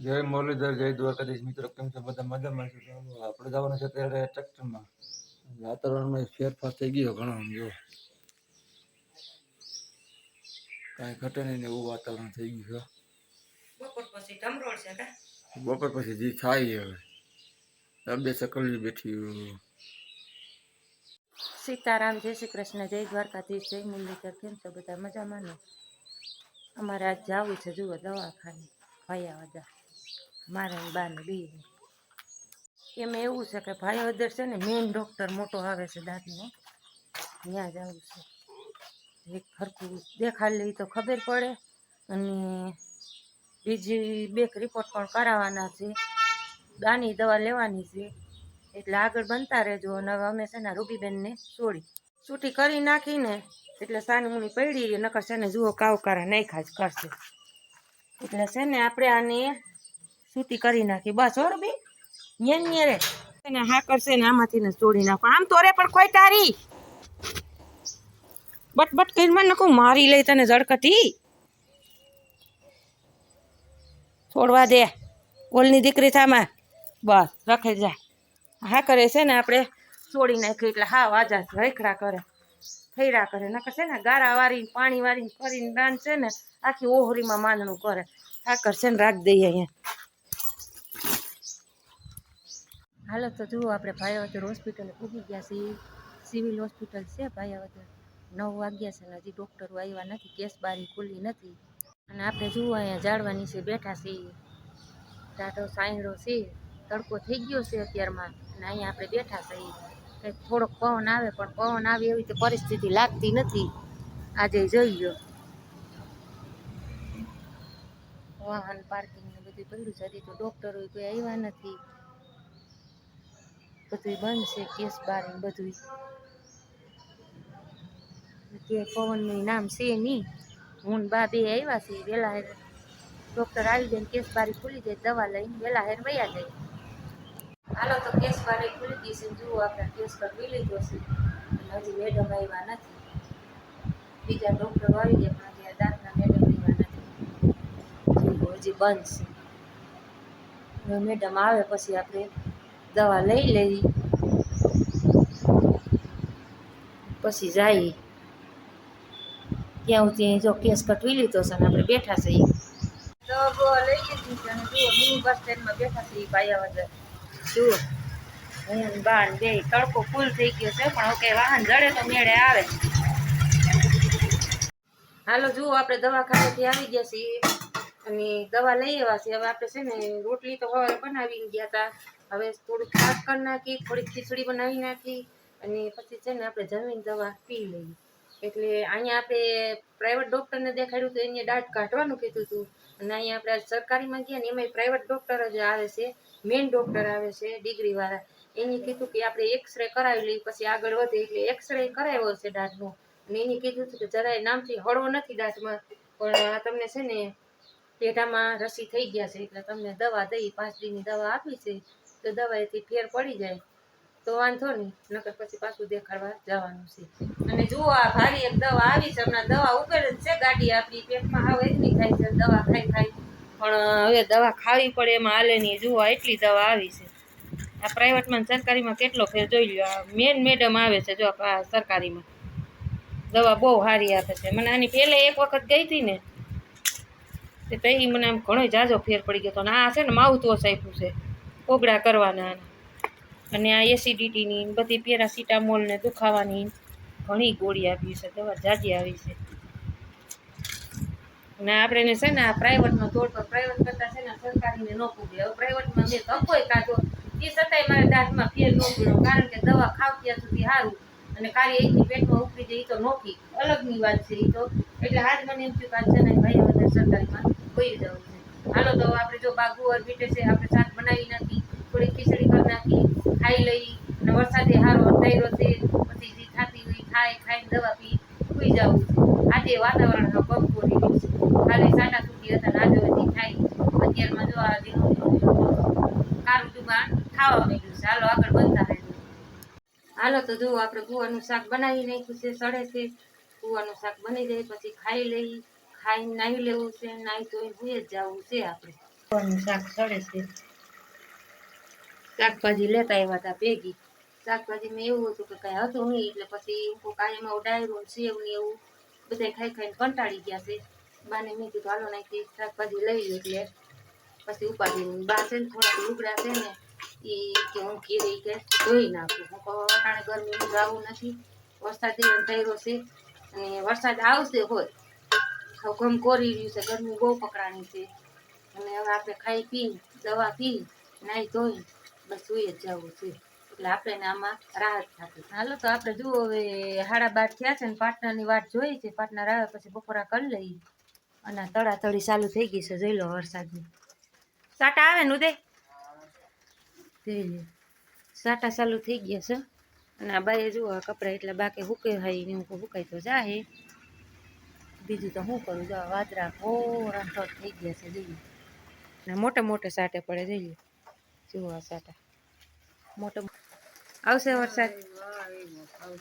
જય મુરલીધર જય દ્વારકાધીશ. મિત્રો કેમ છો? બધા મજામાં છે? આપણે જવાનું છે ત્યારે ટ્રેક્ટરમાં. વાતાવરણમાં ફેરફાર થઈ ગયો ઘણો જો. કાંઈ ઘટે નહીં એવું વાતાવરણ થઈ ગયું બપોર પછી છે બપોર પછી જે થાય હવે. બે સકલી બેઠી સીતારામ જય શ્રી કૃષ્ણ જય દ્વારકાધીશ જય મુરલીધર. કેમ છો? બધા મજામાં ને? અમારે આજ જવું છે જુઓ દવાખાને. ભાયાવદર મારે બાને બી એમાં એવું છે કે ભાયાવદર છે ને મેઇન ડૉક્ટર મોટો આવે છે દાંતનો ત્યાં જવું છે. એક ફરકું દેખાડ લઈ તો ખબર પડે. અને બીજી બે રિપોર્ટ પણ કરાવવાના છે. દાની દવા લેવાની છે. એટલે આગળ બનતા રહેજો. અને હવે અમે છે ને રૂબીબેનને છોડી છૂટી કરી નાખીને, એટલે સાનમુની પડી નકર છે ને જુઓ કાવકારા નાખ્યા જ કરશે. એટલે છે ને આપણે આને છૂટી કરી નાખી. બસ હો રૂબી. ન્યા ન્યા રે. અને હા કરશે ને આમાંથી ને છોડી નાખો. આમ તો રે, પણ કોઈ તારી. બટ બટ કરીને મને નકું મારી લઈ તને ઝડકટી છોડવા દે. ઓલની દીકરી થામાં. બસ રખે જા. હા કરે છે ને આપણે છોડી નાખ્યું એટલે હા વાજા રખડા કરે. ફૈરા કરે. નકર છે ને, ગારા વારી પાણી વારી કરીને દાન છે ને, આખી ઓહરીમાં માંદણું કરે. આ કરશે ને, રાખ દઈએ અહીંયા. હાલો, તો જુઓ આપણે ભાયાવદર હોસ્પિટલે પૂગી ગયા છીએ. સિવિલ હોસ્પિટલ છે ભાયાવદર. નવ વાગ્યા છે ને, હજી ડૉક્ટરો આવ્યા નથી કેસ બારી ખુલ્લી નથી. અને આપણે જુઓ અહીંયા ઝાડવા નીચે બેઠા છીએ. ટાઢો સાંયડો છે, તડકો થઈ ગયો છે અત્યારમાં. અને અહીંયા આપણે બેઠા છીએ. થોડોક પવન આવે, પણ પવન આવે એવી તો પરિસ્થિતિ લાગતી નથી. આજે જોઈ ગયો. વાહન પાર્કિંગ ને બધું પડ્યું છે. તો ડૉક્ટરો કોઈ આવ્યા નથી. બધું બંધ છે, કેસ બાર ને બધું કે પવનનું નામ છે નહીં. હું બા બે આવ્યા છે વહેલા ડૉક્ટર આવી જાય કેસ બારી ખુલી જાય, દવા લઈને વહેલા હેર વયા જાય. હાલો, તો કેસ બારી ખુલી ગઈ છે. જુઓ, આપણે કેસ કરવી લીધો છે. હજી મેડમ આવ્યા નથી. બીજા ડૉક્ટરો આવી ગયા પણ હજી દાંતના મેડમ આવ્યા નથી. હજી બંધ છે. મેડમ આવે પછી આપણે દવા લઈ લઈ. પછી જાય. ત્યાં સુધી જો કેસ કટવી લીધો છે અને આપણે બેઠા છીએ. તો લઈ લીધી છે અને જુઓ મિની બસ સ્ટેન્ડમાં બેઠા છીએ પાયાવદર જુઓ. હું બાણ બે તડકો ફૂલ થઈ ગયો છે, પણ ઓકે વાહન જડે તો મેળે આવે. હાલો, જુઓ, આપણે દવાખાનેથી આવી ગયા છીએ. અને દવા લઈ આવ્યા છીએ. હવે આપણે છે ને રોટલી તો હવે બનાવી ગયા હતા હવે થોડુંક શાક કરી નાખી, થોડીક ખીચડી બનાવી નાખી. અને પછી છે ને આપણે જમીન દવા પી લઈએ. એટલે અહીંયા આપણે પ્રાઇવેટ ડૉક્ટરને દેખાડ્યું તો એને દાંત કાઢવાનું કીધું હતું અને અહીંયા આપણે સરકારીમાં ગયા ને એમાંય પ્રાઇવેટ ડૉક્ટર જ આવે છે. મેઇન ડૉક્ટર આવે છે ડિગ્રીવાળા એને કીધું કે આપણે એક્સરે કરાવી લઈએ, પછી આગળ વધે એટલે એક્સરે કરાવ્યો છે દાંતનો. અને એને કીધું હતું કે જરાય નામથી હળવો નથી દાંતમાં, પણ તમને છે ને પેઢામાં રસી થઈ ગયા છે. એટલે તમને દવા દઈ, પાંચ દીની દવા આપી છે, તો દવાએથી ફેર પડી જાય. તો વાંધો નહીં. નકર પછી પાછું દેખાડવા જવાનું છે. અને જુઓ આ ભારી એક દવા આવી છે. હમણાં દવા ઉપર જ છે ગાડી આપણી પેટમાં. હાવ એટલી થાય છે, દવા ખાઈ ખાઈ પણ હવે દવા ખાવી પડે એમાં હાલે નહીં. જુઓ એટલી દવા આવી છે. આ પ્રાઇવેટમાં સરકારીમાં કેટલો ફેર જોઈ લો આ મેન મેડમ આવે છે જો આ સરકારીમાં. દવા બહુ સારી આપે છે. મને આની પહેલે એક વખત ગઈ હતી ને, તે તઈ મને આમ ઘણો જાજો ફેર પડી ગયો હતો. અને આ છે ને માઉથ વોશ છે. ઓગળા કરવાના. અને આ એસિડિટીની બધી પેરાસિટામોલ ને દુખાવાની ઘણી ગોળી આપી છે, દવા જાજી આવી છે. અને આપણે છે ને આ પ્રાઇવેટમાં દોડ પર પ્રાઇવેટ કરતાં છે ને સરકારીને ન પૂગે હવે પ્રાઇવેટમાં મેં ધક્કો કાઢો. એ છતાંય મારા દાંતમાં ફેર ન પડ્યો, કારણ કે દવા ખાવ ત્યાં સુધી સારું અને કાર્ય એકની પેટમાં ઉપરી જાય એ તો નોખી. અલગની વાત છે એ તો. એટલે આજ મને એમ થયું કે છે ને ભાઈ વધારે સરકારીમાં કોઈ જવું છે. હાલો તો આપણે જો બાગુ અરબીટે છે, આપણે સાત બનાવી નાખી થોડી ખીચડી કરી નાખી ખાઈ લઈ અને વરસાદે હારો અંધારો છે પછી જે ખાતી હોય ખાઈ ખાઈને દવા પી સુઈ જવું છે આજે વાતાવરણ હવે બપોરી ગયું છે ખાલી સાટા તૂટી હતા ને આજે હજી થાય અત્યારમાં જો આ જેનું કારું દુકાન ખાવા માંડ્યું છે. હાલો, આગળ બનતા રહેજો હાલો, તો જુઓ, આપણે ગુવાનું શાક બનાવી નાખ્યું છે, સડે છે. ગુવાનું શાક બની જાય, પછી ખાઈ લઈ, ખાઈ નાહી લેવું છે નાહી તો ભૂએ જ જવું છે આપણે. ગુવાનું શાક સડે છે. શાકભાજી લેતા આવ્યા હતા ભેગી. શાકભાજીમાં એવું હતું કે કાંઈ હતું નહીં, એટલે પછી હું કાંઈ એમાં ડાયરો સેવ ને એવું. બધા ખાઈ ખાઈને કંટાળી ગયા છે. બાને મેં કીધું, હાલો નાખી શાકભાજી લઈ લો એટલે. પછી ઉપાડી બા છે ને થોડાક લુગડા છે ને એ કે હું કીધી કે ધોઈ નાખું હું કહું અટાણે ગરમીનું જવું નથી વરસાદ થયેલો છે અને વરસાદ આવશે હોય ગમ કોરી રહ્યું છે ગરમી બહુ પકડાણી છે અને હવે આપણે ખાઈ પી દવા પી નાહી ધોઈ બસ સુઈ જ જવું છે એટલે આપણે આમાં રાહત થતી હાલો તો આપણે જુઓ હવે હાડા બાર થયા છે ને પાર્ટનરની વાટ જોઈ છે પાર્ટનર આવે પછી બપોરા કરી લઈએ અને તળાતળી ચાલુ થઈ ગઈ છે જોઈ લો વરસાદની સાટા આવે ને ઉદય સાટા ચાલુ થઈ ગયા છે. અને આ બાએ જુઓ, આ કપડાં એટલા બાકી હુકે હાઈ હું હુકાઈ તો જાય બીજું તો શું કરું? જો વાદરા ઘોરા થઈ ગયા છે, જોઈએ. ને મોટે મોટે સાટે પડે, જોઈએ. જુઓ આ સાટા. મોટો આવશે વરસાદ?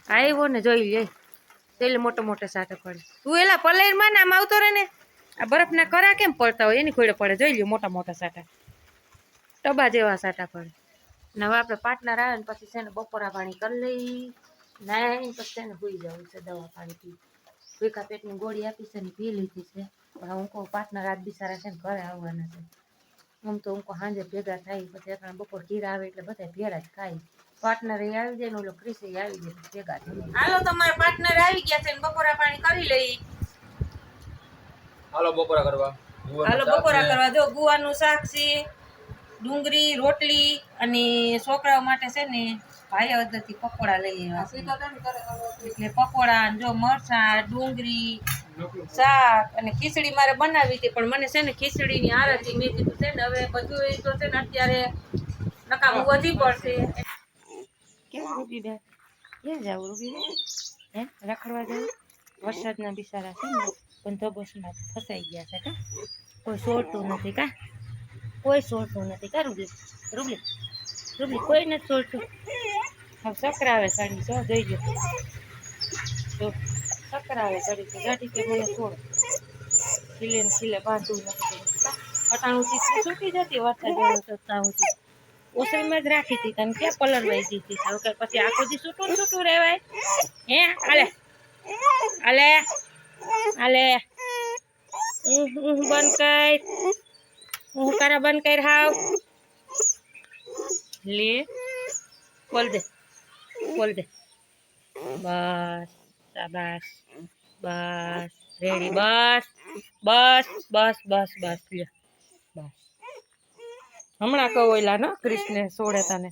આવ્યો ને જોઈ લે. એટલે મોટો મોટો સાટે પડે. તું એલા પલેરમાં આમ આવતો રહે ને? આ બરફના કરા કેમ પડતા હોય? એની ખોડે પડે. જોઈ લ્યો મોટા મોટા સાટા. ટબા જેવા સાટા પડે. ને હવે આપણે પાર્ટનર આવે ને પછી છે ને બપોરા પાણી કરી લઈ નાઈને પછી છે ને સુઈ જવું છે દવા પાણી પી ભૂખા પેટની ગોળી આપી છે ને પી લીધી છે. પણ હું કહું પાર્ટનર આજ બિચારા છે ને ઘરે આવવાના છે. આમ તો હું કહું સાંજે ભેગા થાય પછી આપણે બપોર ઘીરા આવે એટલે બધા ભેળા જ ખાય. પાર્ટનર આવી જાય ને ઓલો ક્રિસ આવી જાય ભેગા થાય. હાલો તમારા પાર્ટનર આવી ગયા છે ને બપોરા પાણી કરી લઈ. હાલો બપોરા કરવા. હાલો બપોરા કરવા. જો ગુવાનું શાક છે ડુંગળી રોટલી અને છોકરાઓ માટે છે ને ભાઈ અદરથી પકોડા લઈ આવ્યા એટલે પકોડા જો મરચાં ડુંગળી શાક અને ખીચડી મારે બનાવી હતી પણ મને છે ને ખીચડીની આરતી મેં કીધું છે ને હવે બધું એ તો છે ને અત્યારે નકામું વધી પડશે. કેમ રૂબી બેન? ક્યાં જાવ રૂબી બેન? હે? રખડવા જાવ? વરસાદના બિસારા છે ને? બંદોબસ્તમાં ફસાઈ ગયા છે કા? કોઈ સોડતું નથી કા? કોઈ સોડતું નથી કા રૂબલી? રૂબલી? રૂબલી, કોઈ નથી સોડતું હવે સકરાવે સાડી જો જોઈ ગયો જો, સકરાવે સાડી તો ગાડી કે મને છોડ ખીલે ને ખીલે, બાંધવું નથી પટાણુંથી છૂટી જતી, વરસાદ તો ઓસરીમાં જ રાખી હતી, તને ક્યાં પલરવાઈ દીધી હવે પછી આખો દી છૂટું છૂટું રહેવાય. હે આલે આલે આલે. ઉહ, બંધ કર. હું કારા બંધ કર હાવ. લે. બોલ દે. બોલ દે. બસ શાબાશ. બસ રેડી. બસ બસ બસ બસ બસ. લે બસ. હમણાં કહો એલા ને? ક્રિષ્ને સોડે તને.